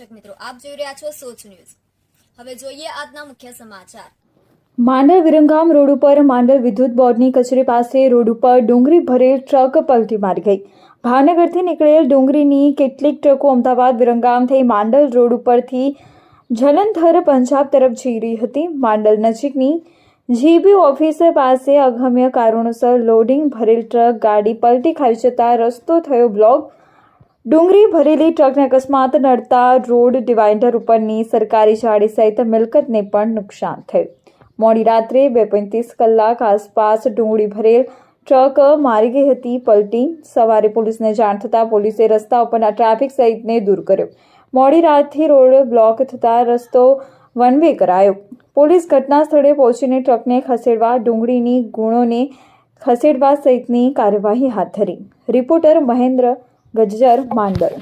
દર્શક મિત્રો, આપ જોઈ રહ્યા છો સોચ ન્યૂઝ. હવે જોઈએ આજના મુખ્ય સમાચાર. માંડલ વિરંગામ રોડ ઉપર માંડલ વિદ્યુત બોર્ડની કચેરી પાસે રોડ ઉપર ડુંગળી ભરેલ ટ્રક પલટી મારી ગઈ. ભાવનગરથી નીકળેલ ડુંગળીની કેટલીક ટ્રકો અમદાવાદ વિરંગામ થઈ માંડલ રોડ ઉપરથી જલંધર પંજાબ તરફ જઈ રહી હતી. માંડલ નજીકની જીબી ઓફિસ પાસે અગમ્ય કારણોસર લોડિંગ ભરેલ ટ્રક ગાડી પલટી ખાઈ જતા રસ્તો થયો બ્લોક. ડુંગળી ભરેલી ટ્રકને અકસ્માત નડતા રોડ ડિવાઇડર ઉપરની સરકારી જાળી સહિત મિલકતને પણ નુકસાન થયું. મોડી રાત્રે બે પોઈન્ટ કલાક આસપાસ ડુંગળી ભરેલ ટ્રક મારી ગઈ હતી, પલટી. સવારે પોલીસને જાણ થતાં પોલીસે રસ્તા ઉપરના ટ્રાફિક સહિતને દૂર કર્યો. મોડી રાતથી રોડ બ્લોક થતાં રસ્તો વન વે કરાયો. પોલીસ ઘટના સ્થળે પહોંચીને ટ્રકને ખસેડવા ડુંગળીની ગુણોને ખસેડવા સહિતની કાર્યવાહી હાથ ધરી. રિપોર્ટર મહેન્દ્ર ગજ્જર માંડલ.